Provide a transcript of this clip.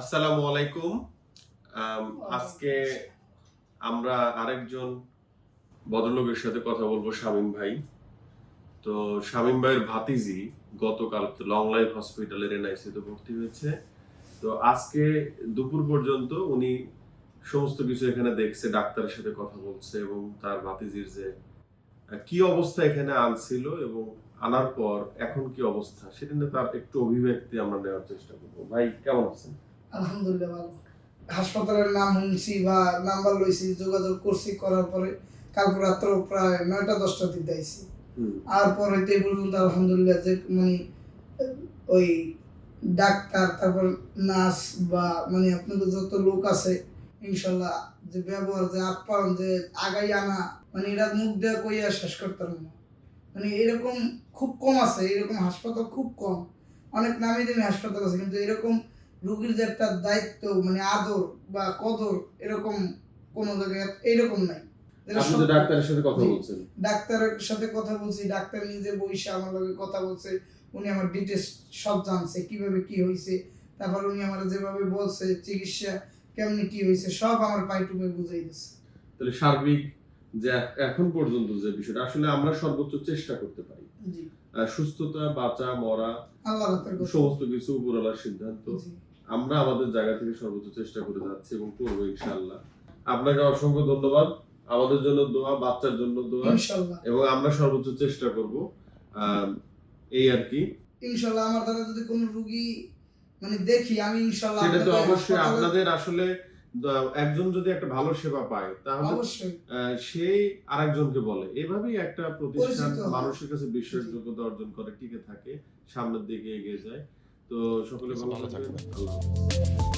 আসসালামু আলাইকুম। আজকে আমরা আরেকজন ভদ্রলোকের সাথে কথা বলব শামীম ভাই। তো শামীম ভাইয়ের ভাতিজি গতকাল লং লাইফ হসপিটালের এনআইসিতে ভর্তি হয়েছে। তো আজকে দুপুর পর্যন্ত উনি সমস্ত কিছু এখানে দেখছে ডাক্তারের সাথে কথা বলছে এবং তার ভাতিজির যে কি অবস্থা এখানে আনছিল এবং আনার পর এখন কি অবস্থা সেটা নিয়ে তার একটু অভিব্যক্তি আমরা নেওয়ার চেষ্টা করব। ভাই কেমন আছেন? আলহামদুলিল্লাহ ভালো। হাসপাতালের নাম শুনছি বা নাম্বার লইছি যোগাযোগ করছি করার পরে কালকে রাত্র প্রায় নয়টা দশটার দিকে আইছি হুম। আর পর হইতে পর্যন্ত আলহামদুলিল্লাহ যে মানে ওই ডাক্তার তারপর নার্স বা মানে আপনাদের যত লোক আছে ইনশাল্লাহ যে ব্যবহার যে আপ্যায়ন যে আগাই আনা মানে এটা মুখ দিয়ে কইয়া শেষ করতাম না। মানে এরকম খুব কম আছে এরকম হাসপাতাল খুব কম। অনেক নামি দামি হাসপাতাল আছে কিন্তু এরকম রুগীর যে একটা দায়িত্ব মানে আদর বা কদর এরকম কোনো জায়গায় এইরকম নাই। ডাক্তারের সাথে কথা বলছেন। ডাক্তারের সাথে কথা বলছি ডাক্তার নিজে বসে আমার লগে কথা বলছে উনি আমার ডিটেলস সব জানছে কীভাবে কি হয়েছে তারপর উনি আমার যেভাবে বলছে চিকিৎসা কেমনি কি হয়েছে সব আমার বুঝাই দিচ্ছে তাহলে সার্বিক যে এখন পর্যন্ত যে বিষয়টা আসলে আমরা সর্বোচ্চ চেষ্টা করতে পারি। সুস্থতা বাঁচা মরা সমস্ত কিছু উপরওয়ালার সিদ্ধান্ত। আমরা আমাদের জায়গা থেকে সর্বোচ্চ চেষ্টা করে যাচ্ছি এবং করব ইনশাআল্লাহ। আপনাকে অসংখ্য ধন্যবাদ। আমাদের জন্য দোয়া বাচ্চার জন্য দোয়া। এবং আমরা সর্বোচ্চ চেষ্টা করব এই আর কি। ইনশাল্লাহ আমার দ্বারা যদি কোনো রুগী মানে দেখি আমি ইনশাল্লাহ সেটা তো অবশ্যই আপনাদের আসলে একজন যদি একটা ভালো সেবা পায় তাহলে সেই আরেকজনকে বলে। এভাবেই একটা প্রতিষ্ঠান মানুষের কাছে বিশ্বাসযোগ্যতা অর্জন করে টিকে থাকে সামনের দিকে এগিয়ে যায়। তো সকলে ভালো ভালো থাকবেন। আল্লাহ।